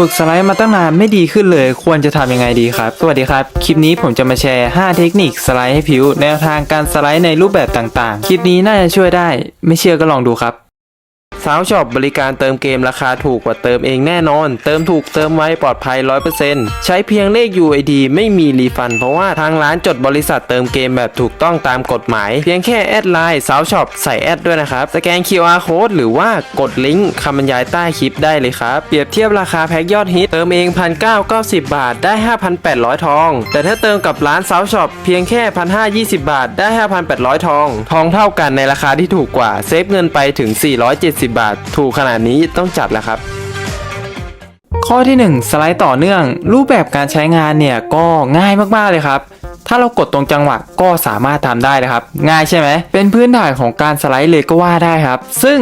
ฝึกสไลด์มาตั้งนานไม่ดีขึ้นเลย ควรจะทำยังไงดีครับ สวัสดีครับ คลิปนี้ผมจะมาแชร์ 5 เทคนิคสไลด์ให้ผิว แนวทางการสไลด์ในรูปแบบต่างๆ คลิปนี้น่าจะช่วยได้ ไม่เชื่อก็ลองดูครับ สาวช็อปบริการเติมเกมราคาถูกกว่าเติมเองแน่นอน เติมถูกเติมไวปลอดภัย 100%ใช้เพียงเลข UID ไม่มีรีฟัน เพราะว่าทางร้านจดบริษัทเติมเกมแบบถูกต้องตามกฎหมาย เพียงแค่แอดไลน์สาวช็อปใส่แอดด้วยนะครับ สแกน QR code หรือว่ากดลิงก์คำบรรยายใต้คลิปได้เลยครับ เปรียบเทียบราคาแพ็กยอดฮิต เติมเอง 1,990 บาท ได้ 5,800 ทอง แต่ถ้าเติมกับร้านสาวช็อปเพียงแค่ 1,520 บาท ได้ 5,800 ทอง ทองเท่ากันในราคาที่ถูกกว่า เซฟเงินไปถึง 470บาท ถูกขนาดนี้ต้องจัดแล้วครับ ข้อที่ 1 สไลด์ต่อเนื่อง รูปแบบการใช้งานเนี่ยก็ง่ายมากๆเลยครับ ถ้าเรากดตรงจังหวะก็สามารถทำได้นะครับ ง่ายใช่ไหม เป็นพื้นฐานของการสไลด์เลยก็ว่าได้ครับ ซึ่ง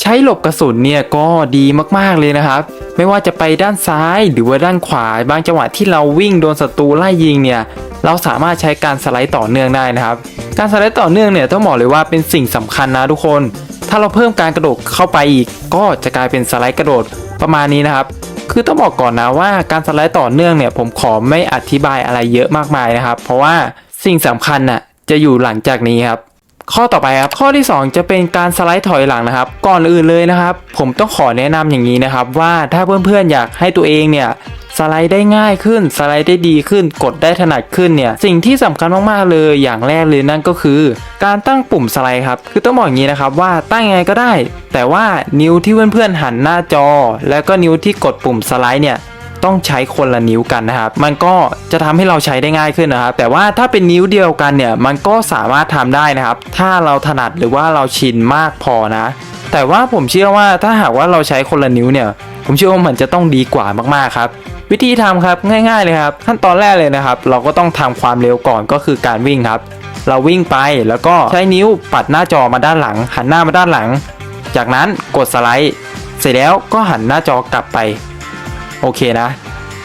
ใช้หลบกระสุนเนี่ยก็ดีมากๆเลยนะครับ ไม่ว่าจะไปด้านซ้ายหรือว่าด้านขวา บางจังหวะที่เราวิ่งโดนศัตรูไล่ยิงเนี่ยเราสามารถใช้การสไลด์ต่อเนื่องได้นะครับ การสไลด์ต่อเนื่องเนี่ยต้องบอกเลยว่าเป็นสิ่งสำคัญนะทุกคน ถ้าเราเพิ่มการกระโดดเข้าไปอีก ก็จะกลายเป็นสไลด์กระโดดประมาณนี้นะครับ คือต้องบอกก่อนนะว่าการสไลด์ต่อเนื่องเนี่ยผมขอไม่อธิบายอะไรเยอะมากมายนะครับ เพราะว่าสิ่งสำคัญน่ะจะอยู่หลังจากนี้ครับข้อต่อไปครับข้อที่ 2 จะเป็นการสไลด์ถอยหลังนะครับ ก่อนอื่นเลยนะครับ ผมต้องขอแนะนำอย่างนี้นะครับ ว่าถ้าเพื่อนๆอยากให้ตัวเองเนี่ย สไลด์ได้ง่ายขึ้น สไลด์ได้ดีขึ้น กดได้ถนัดขึ้นเนี่ย สิ่งที่สำคัญมากๆเลย อย่างแรกเลยนั่นก็คือ การตั้งปุ่มสไลด์ครับ คือต้องบอกอย่างนี้นะครับว่าตั้งยังไงก็ได้ แต่ว่านิ้วที่เพื่อนๆหันหน้าจอ แล้วก็นิ้วที่กดปุ่มสไลด์เนี่ยต้องใช้คนละนิ้วกันนะครับ มันก็จะทำให้เราใช้ได้ง่ายขึ้นนะครับ แต่ว่าถ้าเป็นนิ้วเดียวกันเนี่ย มันก็สามารถทำได้นะครับ ถ้าเราถนัดหรือว่าเราชินมากพอนะ แต่ว่าผมเชื่อว่าถ้าหากว่าเราใช้คนละนิ้วเนี่ย ผมเชื่อว่ามันจะต้องดีกว่ามากๆครับ วิธีทำครับง่าย ๆเลยครับ ขั้นตอนแรกเลยนะครับ เราก็ต้องทำความเร็วก่อนก็คือการวิ่งครับ เราวิ่งไปแล้วก็ใช้นิ้วปัดหน้าจอมาด้านหลัง หันหน้ามาด้านหลัง จากนั้นกดสไลด์ เสร็จแล้วก็หันหน้าจอกลับไป โอเคนะ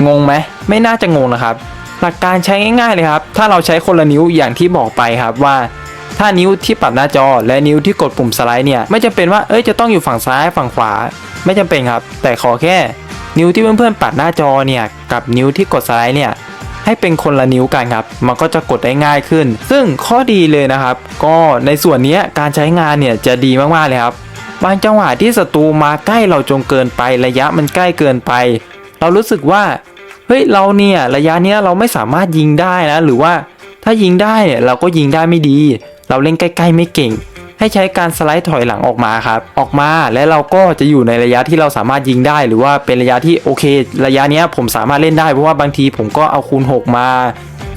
งงไหมไม่น่าจะงงนะครับ หลักการใช้ง่ายๆเลยครับ ถ้าเราใช้คนละนิ้วอย่างที่บอกไปครับว่าถ้านิ้วที่ปรับหน้าจอและนิ้วที่กดปุ่มสไลด์เนี่ยไม่จำเป็นว่าเอ้ยจะต้องอยู่ฝั่งซ้ายฝั่งขวา ไม่จำเป็นครับ แต่ขอแค่ นิ้วที่เพื่อนๆปัดหน้าจอเนี่ยกับนิ้วที่กดสไลด์เนี่ยให้เป็นคนละนิ้วกันครับ มันก็จะกดได้ง่ายขึ้น ซึ่งข้อดีเลยนะครับ ก็ในส่วนนี้การใช้งานเนี่ยจะดีมากๆเลยครับ บางจังหวะที่ศัตรูมาใกล้เราจนเกินไประยะมันใกล้เกินไป เรารู้สึกว่าเฮ้ยเราเนี่ยระยะเนี้ยเราไม่สามารถยิงได้นะ หรือว่าถ้ายิงได้เนี่ยเราก็ยิงได้ไม่ดี เราเล่นใกล้ ๆ ไม่เก่ง ให้ใช้การสไลด์ถอยหลังออกมาครับออกมาและเราก็จะอยู่ในระยะที่เราสามารถยิงได้ หรือว่าเป็นระยะที่โอเค ระยะนี้ผมสามารถเล่นได้ เพราะว่าบางทีผมก็เอาคูณ 6 มา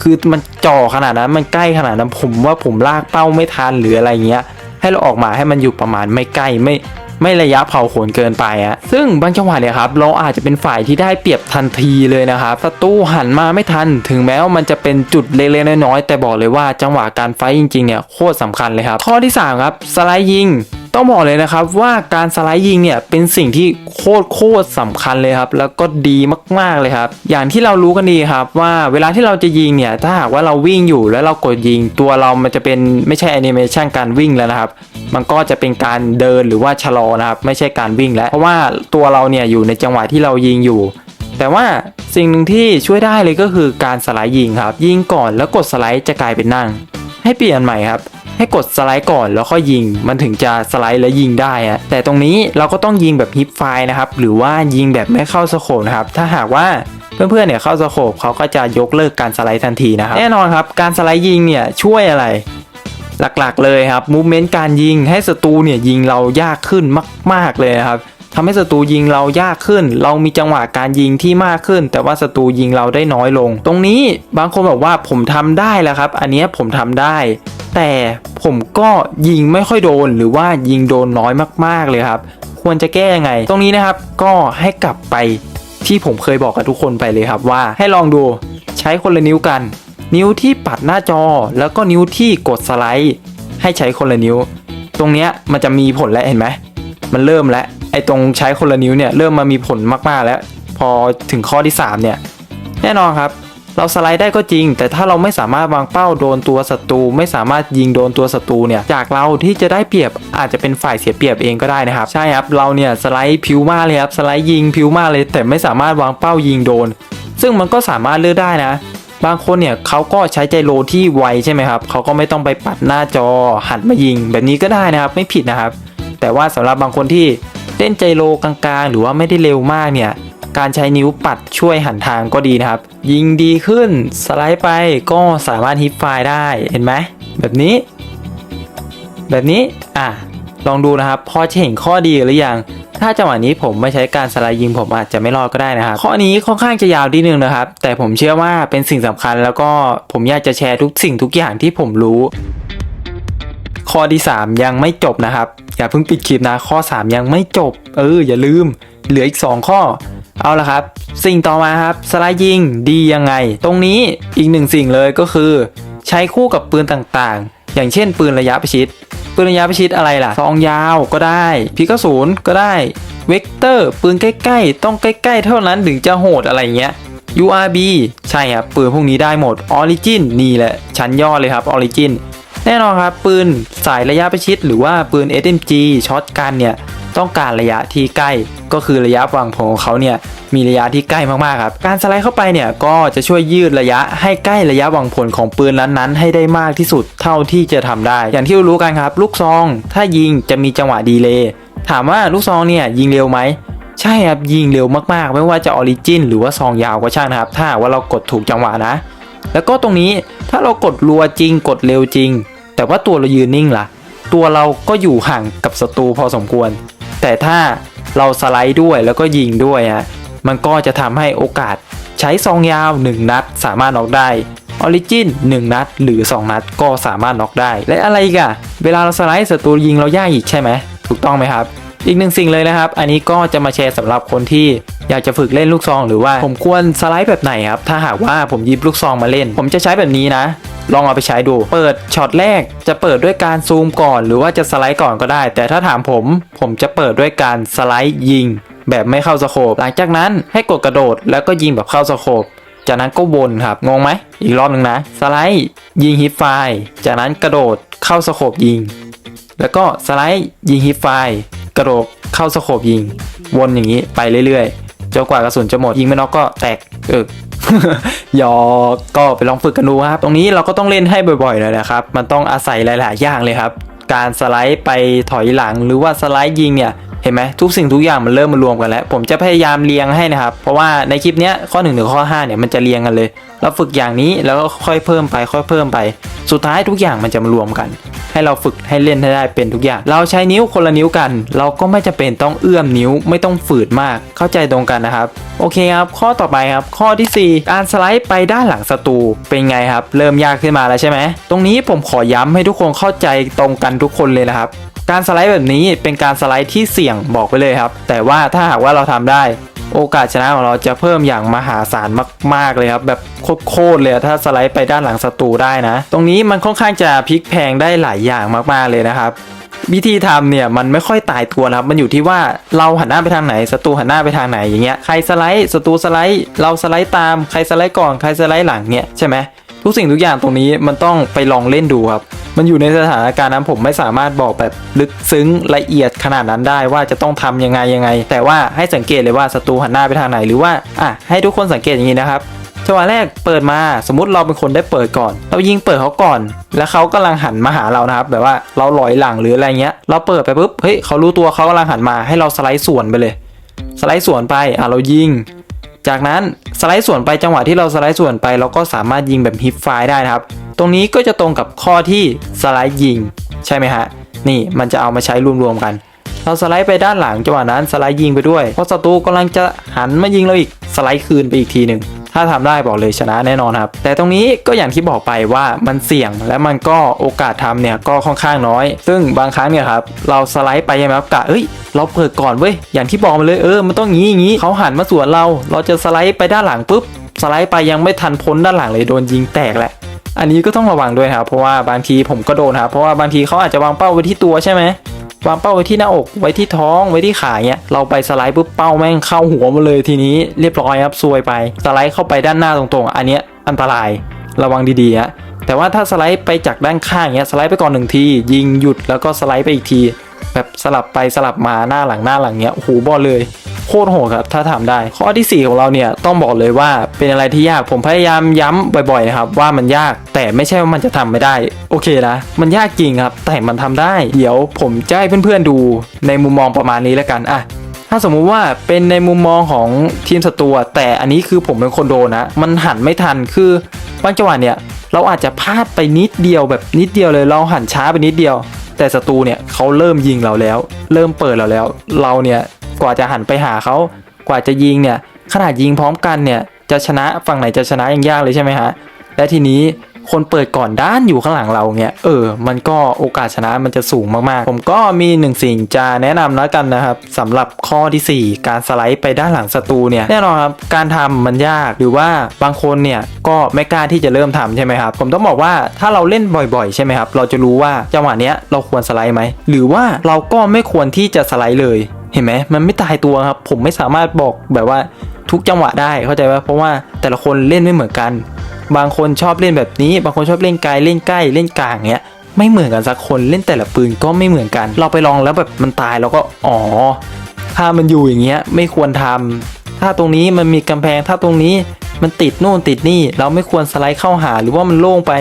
คือมันจ่อขนาดนั้นมันใกล้ขนาดนั้นผมว่าผมลากเป้าไม่ทันหรืออะไรเงี้ยให้เราออกมาให้มันอยู่ประมาณไม่ใกล้ไม่ ไม่ระยะเผาขนเกินไปอะซึ่งบางจังหวะเนี่ยครับเราอาจจะเป็นฝ่ายที่ได้เปรียบทันทีเลยนะครับศัตรูหันมาไม่ทัน ถึงแม้ว่ามันจะเป็นจุดเล็กๆน้อยๆแต่บอกเลยว่าจังหวะการไฟจริงๆเนี่ยโคตรสำคัญเลยครับ ข้อที่ 3 ครับ สไลด์ยิง ต้องบอกเลยนะครับว่าการสไลด์ยิงเนี่ยเป็นสิ่งที่โคตรโคตรสำคัญเลยครับ แล้วก็ดีมากๆเลยครับ อย่างที่เรารู้กันดีครับว่าเวลาที่เราจะยิงเนี่ยถ้าหากว่าเราวิ่งอยู่แล้วเรากดยิงตัวเรามันจะเป็นไม่ใช่แอนิเมชันการวิ่งแล้วนะครับ มันก็จะเป็นการเดินหรือว่าชะลอนะครับ ไม่ใช่การวิ่งแล้ว เพราะว่าตัวเราเนี่ยอยู่ในจังหวะที่เรายิงอยู่ แต่ว่าสิ่งหนึ่งที่ช่วยได้เลยก็คือการสไลด์ยิงครับ ยิงก่อนแล้วกดสไลด์จะกลายเป็นนั่ง ให้เปลี่ยนใหม่ครับ ให้กดสไลด์ก่อนแล้วค่อยยิง มันถึงจะสไลด์แล้วยิงได้อะแต่ตรงนี้เราก็ต้องยิงแบบฮิปไฟนะครับ หรือว่ายิงแบบไม่เข้าสโคปนะครับ ถ้าหากว่าเพื่อนๆเนี่ยเข้าสโคปเขาก็จะยกเลิกการสไลด์ทันทีนะครับ แน่นอนครับ การสไลด์ยิงเนี่ยช่วยอะไรหลักๆเลยครับมูเมนต์การยิงให้ศัตรูเนี่ยยิงเรายากขึ้นมาก ๆเลยนะครับทำให้ศัตรูยิงเรายากขึ้น เรามีจังหวะการยิงที่มากขึ้น แต่ว่าศัตรูยิงเราได้น้อยลง ตรงนี้บางคนบอกว่าผมทำได้แล้วครับ อันนี้ผมทำได้ แต่ผมก็ยิงไม่ค่อยโดนหรือว่ายิงโดนน้อยมากๆเลยครับ ควรจะแก้ยังไง ตรงนี้นะครับก็ให้กลับไปที่ผมเคยบอกกับทุกคนไปเลยครับว่าให้ลองดูใช้คนละนิ้วกัน นิ้วที่ปัดหน้าจอแล้วก็นิ้วที่กดสไลด์ ให้ใช้คนละนิ้ว ตรงเนี้ยมันจะมีผลแล้วเห็นไหมมันเริ่มแล้วไอ้ตรงใช้คนละนิ้วเนี่ยเริ่มมามีผลมากๆแล้ว พอถึงข้อที่ 3 เนี่ย แน่นอนครับ เราสไลด์ได้ก็จริง แต่ถ้าเราไม่สามารถวางเป้าโดนตัวศัตรู ไม่สามารถยิงโดนตัวศัตรูเนี่ยจากเราที่จะได้เปรียบอาจจะเป็นฝ่ายเสียเปรียบเองก็ได้นะครับ ใช่ครับเราเนี่ยสไลด์ผิวมากเลยครับสไลด์ยิงผิวมากเลย แต่ไม่สามารถวางเป้ายิงโดน ซึ่งมันก็สามารถเลือกได้นะ บางคนเนี่ยเขาก็ใช้ใจโลที่ไวใช่ไหมครับเขาก็ไม่ต้องไปปัดหน้าจอหันมายิง แบบนี้ก็ได้นะครับไม่ผิดนะครับ แต่ว่าสำหรับบางคนที่เล่นใจโลกลางๆ หรือว่าไม่ได้เร็วมากเนี่ย การใช้นิ้วปัดช่วยหันทางก็ดีนะครับ ยิงดีขึ้นสไลด์ไปก็สามารถฮิปไฟล์ได้เห็นไหมแบบนี้ แบบนี้อะลองดูนะครับ พอจะเห็นข้อดีหรือยังถ้าจังหวะนี้ผมไม่ใช้การสไลด์ยิงผมอาจจะไม่รอดก็ได้นะครับ ข้อนี้ค่อนข้างจะยาวนิดนึงนะครับ แต่ผมเชื่อว่าเป็นสิ่งสำคัญ แล้วก็ผมอยากจะแชร์ทุกสิ่งทุกอย่างที่ผมรู้ ข้อที่ 3 ยังไม่จบนะครับ อย่าเพิ่งปิดคลิปนะข้อ 3 ยังไม่จบ เอออย่าลืม เหลืออีก 2 ข้อ เอาละครับ สิ่งต่อมาครับสไลด์ยิงดียังไง ตรงนี้อีกหนึ่งสิ่งเลยก็คือ ใช้คู่กับปืนต่างๆ อย่างเช่น ปืนระยะประชิดปืนระยะประชิดอะไรล่ะซองยาวก็ได้พิกศูนย์ก็ได้เวกเตอร์ปืนใกล้ๆ ต้องใกล้ ๆ เท่านั้นถึงจะโหดอะไรเงี้ย URB ใช่ครับปืนพวกนี้ได้หมด Origin นี่แหละ ชั้นย่อเลยครับ Origin แน่นอนครับ ปืนสายระยะประชิดหรือว่าปืน SMG ช็อตกันเนี่ย ต้องการระยะที่ใกล้ ก็คือระยะวางผงของเขาเนี่ยมีระยะที่ใกล้มากๆครับการสไลด์เข้าไปเนี่ยก็จะช่วยยืดระยะให้ใกล้ระยะวางผลของปืนนั้นๆ ให้ได้มากที่สุดเท่าที่จะทำได้ อย่างที่รู้กันครับลูกซอง ถ้ายิงจะมีจังหวะดีเลย์ถามว่าลูกซองเนี่ยยิงเร็วไหมใช่ครับยิงเร็วมากๆ ไม่ว่าจะออริจินหรือว่าซองยาวก็ช่างนะครับ ถ้าว่าเรากดถูกจังหวะนะ แล้วก็ตรงนี้ถ้าเรากดรัวจริงกดเร็วจริง แต่ว่าตัวเรายืนนิ่งล่ะ ตัวเราก็อยู่ห่างกับศัตรูพอสมควร แต่ถ้าเราสไลด์ด้วยแล้วก็ยิงด้วยฮะมันก็จะทำให้โอกาสใช้ซองยาว 1 นัด สามารถน็อกได้ออริจิน1นัด หรือ 2 นัดก็สามารถน็อกได้ และอะไรอีกะเวลาเราสไลด์ศัตรูยิงเรายากอีกใช่ไหมถูกต้องไหมครับ อีกหนึ่งสิ่งเลยนะครับ อันนี้ก็จะมาแชร์สำหรับคนที่อยากจะฝึกเล่นลูกซอง หรือว่าผมควรสไลด์แบบไหนครับ ถ้าหากว่าผมยิบลูกซองมาเล่น ผมจะใช้แบบนี้นะ ลองเอาไปใช้ดู เปิดช็อตแรกจะเปิดด้วยการซูมก่อน หรือว่าจะสไลด์ก่อนก็ได้ แต่ถ้าถามผม ผมจะเปิดด้วยการสไลด์ยิง แบบไม่เข้าสโคปหลังจากนั้นให้กดกระโดด แล้วก็ยิงแบบเข้าสโคปจากนั้นก็วนครับ งงไหม อีกรอบหนึ่งนะ สไลด์ยิงฮิปไฟ จากนั้นกระโดดเข้าสโคปยิง แล้วก็สไลด์ยิงฮิปไฟ กระโดดเข้าสโคบยิง วนอย่างนี้ไปเรื่อยๆจนกว่ากระสุนจะหมดยิงไม่น็อกก็แตกเออหยอกก็ไปลองฝึกกันดูครับ ตรงนี้เราก็ต้องเล่นให้บ่อยๆเลยนะครับ มันต้องอาศัยหลาย ๆ อย่างเลยครับ การสไลด์ไปถอยหลังหรือว่าสไลด์ยิงเนี่ย เห็นไหมทุกสิ่งทุกอย่างมันเริ่มมารวมกันแล้ว ผมจะพยายามเรียงให้นะครับ เพราะว่าในคลิปเนี้ยข้อ1ถึงข้อ5เนี่ยมันจะเรียงกันเลย เราฝึกอย่างนี้แล้วก็ค่อยเพิ่มไป ค่อยเพิ่มไป สุดท้ายทุกอย่างมันจะมารวมกัน ให้เราฝึกให้เล่นให้ได้เป็นทุกอย่าง เราใช้นิ้วคนละนิ้วกัน เราก็ไม่จะเป็นต้องเอื้อมนิ้วไม่ต้องฝืดมากเข้าใจตรงกันนะครับ โอเคครับ ข้อต่อไปครับ ข้อทีสี่4 การสไลด์ไปด้านหลังศัตรูเป็นไงครับ เริ่มยากขึ้นมาแล้วใช่ไหมตรงนี้ผมขอย้ำให้ทุกคนเข้าใจตรงกันทุกคนเลยนะครับ การสไลด์แบบนี้เป็นการสไลด์ที่เสี่ยงบอกไปเลยครับ แต่ว่าถ้าหากว่าเราทำได้ โอกาสชนะของเราจะเพิ่มอย่างมหาศาลมาก ๆ เลยครับแบบโคตรเลยถ้าสไลด์ไปด้านหลังศัตรูได้นะ ตรงนี้มันค่อนข้างจะพลิกแพงได้หลายอย่างมากๆเลยนะครับวิธีทำเนี่ยมันไม่ค่อยตายตัวนะครับ มันอยู่ที่ว่าเราหันหน้าไปทางไหนศัตรูหันหน้าไปทางไหนอย่างเงี้ยใครสไลด์ศัตรูสไลด์เราสไลด์ตามใครสไลด์ก่อนใครสไลด์หลังเนี่ยใช่ไหม ทุกสิ่งทุกอย่างตรงนี้มันต้องไปลองเล่นดูครับ มันอยู่ในสถานการณ์นั้นผมไม่สามารถบอกแบบลึกซึ้งละเอียดขนาดนั้นได้ว่าจะต้องทำยังไงยังไง แต่ว่าให้สังเกตเลยว่าศัตรูหันหน้าไปทางไหนหรือว่าอะให้ทุกคนสังเกตอย่างนี้นะครับจังหวะแรกเปิดมาสมมติเราเป็นคนได้เปิดก่อน เรายิงเปิดเขาก่อน แล้วเขากำลังหันมาหาเรานะครับ แบบว่าเราลอยหลังหรืออะไรเงี้ย เราเปิดไปปุ๊บเฮ้ยเขารู้ตัวเขากำลังหันมาให้เราสไลด์สวนไปเลย สไลด์สวนไปอะเรายิง จากนั้นสไลด์ส่วนไปจังหวะที่เราสไลด์ส่วนไป เราก็สามารถยิงแบบฮิปไฟได้นะครับ ตรงนี้ก็จะตรงกับข้อที่สไลด์ยิง ใช่ไหมฮะ นี่มันจะเอามาใช้รวมๆกัน เราสไลด์ไปด้านหลังจังหวะนั้นสไลด์ยิงไปด้วยเพราะศัตรูกำลังจะหันมายิงเราอีกสไลด์คืนไปอีกทีหนึ่ง ถ้าทำได้บอกเลยชนะแน่นอนครับ แต่ตรงนี้ก็อย่างที่บอกไปว่ามันเสี่ยงและมันก็โอกาสทำเนี่ยก็ค่อนข้างน้อย ซึ่งบางครั้งเนี่ยครับเราสไลด์ไปยังไงครับกะเอ้ยเราเปิดก่อนเว้ยอย่างที่บอกมาเลยเออมันต้องงี้อย่างงี้เขาหันมาสวนเรา เราจะสไลด์ไปด้านหลังปุ๊บสไลด์ไปยังไม่ทันพ้นด้านหลังเลยโดนยิงแตกแหละอันนี้ก็ต้องระวังด้วยครับเพราะว่าบางทีผมก็โดนครับเพราะว่าบางทีเขาอาจจะวางเป้าไว้ที่ตัวใช่ไหม วางเป้าไว้ที่หน้าอกไว้ที่ท้องไว้ที่ขาเนี้ยเราไปสไลด์ปุ๊บเป้าแม่งเข้าหัวมาเลยทีนี้เรียบร้อยครับซวยไปสไลด์เข้าไปด้านหน้าตรงๆ อันเนี้ยอันตรายระวังดีๆฮะแต่ว่าถ้าสไลด์ไปจากด้านข้างเนี้ยสไลด์ไปก่อนหนึ่งที ยิงหยุดแล้วก็สไลด์ไปอีกที แบบสลับไปสลับมาหน้าหลังหน้าหลังเงี้ยโอ้โหบอกเลยโคตรโหดครับถ้าทำได้ ข้อทีสี่ 4 ของเราเนี่ยต้องบอกเลยว่าเป็นอะไรที่ยากผมพยายามย้ำบ่อยๆนะครับว่ามันยากแต่ไม่ใช่ว่ามันจะทำไม่ได้ โอเคนะ มันยากจริงครับแต่มันทำได้ เดี๋ยวผมจะให้เพื่อนๆดูในมุมมองประมาณนี้แล้วกันอะถ้าสมมุติว่าเป็นในมุมมองของทีมศัตรูแต่อันนี้คือผมเป็นคนโดนนะ มันหันไม่ทันคือบางจังหวะเนี่ย เราอาจจะพลาดไปนิดเดียวแบบนิดเดียวเลยเราหันช้าไปนิดเดียว แต่ศัตรูเนี่ยเขาเริ่มยิงเราแล้ว เริ่มเปิดเราแล้ว เราเนี่ยกว่าจะหันไปหาเขากว่าจะยิงเนี่ยขนาดยิงพร้อมกันเนี่ยจะชนะฝั่งไหนจะชนะยังยากเลยใช่ไหมฮะและทีนี้ คนเปิดก่อนด้านอยู่ข้างหลังเราเนี่ยเออ มันก็โอกาสชนะมันจะสูงมากๆ ผมก็มีหนึ่งสิ่งจะแนะนำแล้วกันนะครับสำหรับข้อทีสี่4 การสไลด์ไปด้านหลังศัตรูเนี่ยแน่นอนครับการทำมันยากหรือว่าบางคนเนี่ยก็ไม่กล้าที่จะเริ่มทำใช่ไหมครับผมต้องบอกว่าถ้าเราเล่นบ่อยๆ ใช่ไหมครับเราจะรู้ว่าจังหวะเนี้ยเราควรสไลด์ไหมหรือว่าเราก็ไม่ควรที่จะสไลด์เลยเห็นไหมมันไม่ตายตัวครับ ผมไม่สามารถบอกแบบว่าทุกจังหวะได้เข้าใจว่าเพราะว่าแต่ละคนเล่นไม่เหมือนกัน บางคนชอบเล่นแบบนี้ บางคนชอบเล่นไกลเล่นใกล้เล่นกลางเงี้ยไม่เหมือนกันสักคนเล่นแต่ละปืนก็ไม่เหมือนกัน เราไปลองแล้วแบบมันตายเราก็อ๋อถ้ามันอยู่อย่างเงี้ยไม่ควรทำถ้าตรงนี้มันมีกำแพงถ้าตรงนี้มันติดโน่นติดนี่ เราไม่ควรสไลด์เข้าหาหรือว่ามันโล่งไป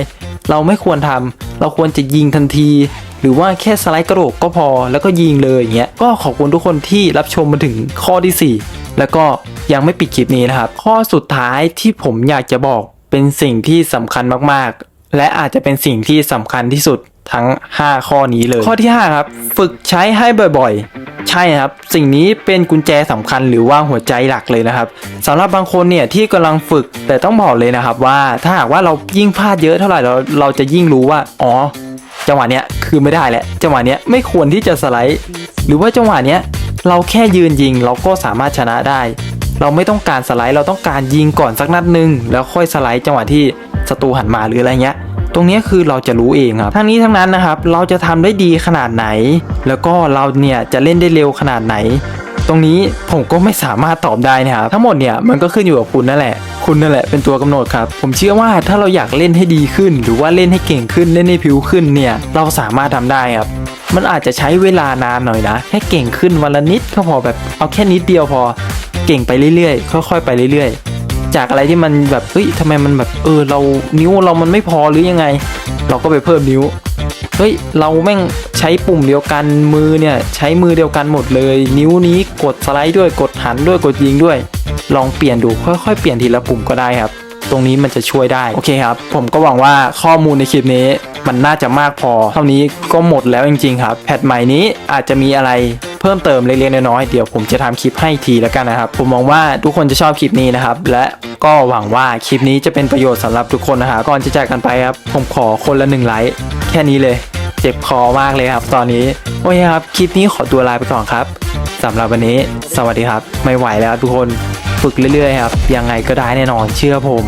เราไม่ควรทำเราควรจะยิงทันที หรือว่าแค่สไลด์กระโดดก็พอแล้วก็ยิงเลยอย่างเงี้ยก็ขอบคุณทุกคนที่รับชมมาถึงข้อที่ 4 แล้วก็ยังไม่ปิดคลิปนี้นะครับ ข้อสุดท้ายที่ผมอยากจะบอก เป็นสิ่งที่สำคัญมากๆ และอาจจะเป็นสิ่งที่สำคัญที่สุดทั้ง 5 ข้อนี้เลย ข้อที่ 5 ครับ ฝึกใช้ให้บ่อยๆ ใช่ครับ สิ่งนี้เป็นกุญแจสำคัญหรือว่าหัวใจหลักเลยนะครับสำหรับบางคนเนี่ยที่กำลังฝึกแต่ต้องบอกเลยนะครับว่าถ้าหากว่าเรายิ่งพลาดเยอะเท่าไหร่เราเราจะยิ่งรู้ว่า อ๋อ จังหวะเนี้ยคือไม่ได้แหละจังหวะเนี้ยไม่ควรที่จะสไลด์ หรือว่าจังหวะเนี้ยเราแค่ยืนยิงเราก็สามารถชนะได้ เราไม่ต้องการสไลด์เราต้องการยิงก่อนสักนัดหนึ่งแล้วค่อยสไลด์จังหวะที่ศัตรูหันมาหรืออะไรเงี้ยตรงนี้คือเราจะรู้เองครับทั้งนี้ทั้งนั้นนะครับ เราจะทำได้ดีขนาดไหน แล้วก็เราเนี่ยจะเล่นได้เร็วขนาดไหน ตรงนี้ผมก็ไม่สามารถตอบได้นะครับทั้งหมดเนี่ยมันก็ขึ้นอยู่กับคุณนั่นแหละคุณนั่นแหละเป็นตัวกำหนดครับ ผมเชื่อว่าถ้าเราอยากเล่นให้ดีขึ้น หรือว่าเล่นให้เก่งขึ้นเล่นให้ผิวขึ้นเนี่ยเราสามารถทำได้ครับมันอาจจะใช้เวลานานหน่อยนะแค่เก่งขึ้นวันละนิดก็พอแบบเอาแค่นิดเดียวพอ เก่งไปเรื่อยๆ ค่อยๆ ไปเรื่อยๆ จากอะไรที่มันแบบเฮ้ยทำไมมันแบบเออเรานิ้วเรามันไม่พอหรือยังไง เราก็ไปเพิ่มนิ้วเฮ้ยเราแม่งใช้ปุ่มเดียวกันมือเนี่ยใช้มือเดียวกันหมดเลย นิ้วนี้กดสไลด์ด้วยกดหันด้วยกดยิงด้วย ลองเปลี่ยนดูค่อยๆ เปลี่ยนทีละปุ่มก็ได้ครับ ตรงนี้มันจะช่วยได้โอเคครับ ผมก็หวังว่าข้อมูลในคลิปนี้มันน่าจะมากพอ เท่านี้ก็หมดแล้วจริงๆครับแพทใหม่นี้อาจจะมีอะไรเพิ่มเติมเล็กๆน้อยๆเดี๋ยวผมจะทำคลิปให้ทีแล้วกันนะครับ ผมมองว่าทุกคนจะชอบคลิปนี้นะครับ และก็หวังว่าคลิปนี้จะเป็นประโยชน์สำหรับทุกคนนะฮะก่อนจะจากกันไปครับ ผมขอคนละหนึ่งไลค์แค่นี้เลย เจ็บคอมากเลยครับ ตอนนี้โอเคครับ คลิปนี้ขอตัวลาไปก่อนครับสำหรับวันนี้ สวัสดีครับ ไม่ไหวแล้วทุกคน ฝึกเรื่อยๆครับยังไงก็ได้แน่นอนเชื่อผม